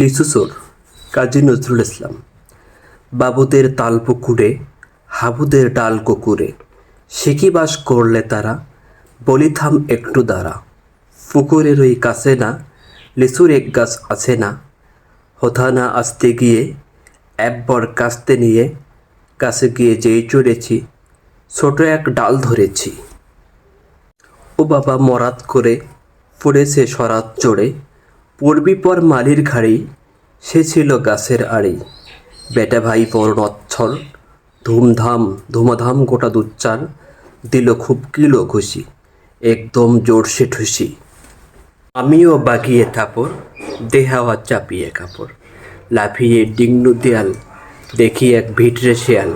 লিচুচোর কাজী নজরুল ইসলাম। বাবুদের তাল পুকুরে, হাবুদের ডাল কুকুরে সে কি বাস করলে তারা বলিথাম একটু দাঁড়া পুকুরের ওই কাছে না, লিচুর এক গাছ আছে না। হোথা না আসতে গিয়ে, একবার কাস্তে নিয়ে, কাছে গিয়ে যেই চড়েছি, ছোট এক ডাল ধরেছি। ও বাবা মরাত করে, পড়েছে সরাত চড়ে। পড়বি পর মালির ঘাড়ি সে ছিল গাছের আড়ি বেটা ভাই পর নচ্ছল ধুমধাম, ধুমাধাম গোটা দুচ্চার দিল খুব কিলো ঘুষি, একদম জোরসে ঠুসি। আমিও বাগিয়ে থাপড় দেহাওয়া চাপিয়ে কাপড়, লাফিয়ে ডিংনু দেয়াল, দেখি এক ভিটরে শেয়াল।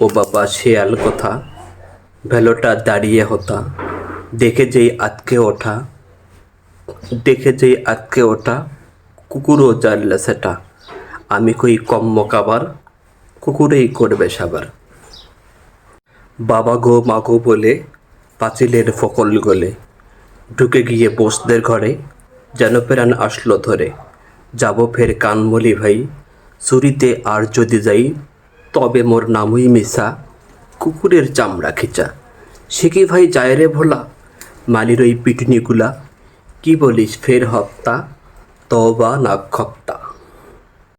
ও বাবা, শেয়াল কথা, ভেলোটা দাঁড়িয়ে হতা, দেখে যেই আতকে ওঠা দেখে যেই আতকে ওঠা কুকুরও জানলে সেটা আমি কই কম মকাবার, কুকুরেই করবে সাবার। বাবা গো, মা গো বলে, পাঁচিলের ফকল গলে, ঢুকে গিয়ে বসদের ঘরে, যেন প্রাণ আসলো ধরে। যাব ফের কানমলি ভাই চুরিতে আর যদি যাই, তবে মোর নামই মিশা কুকুরের চামড়া খিচা। সে কি ভাই যায় রে ভোলা? মালির ওই পিটুনিগুলা কি বলিস ফের হপ্তা? তবা নাক্ষপ্তা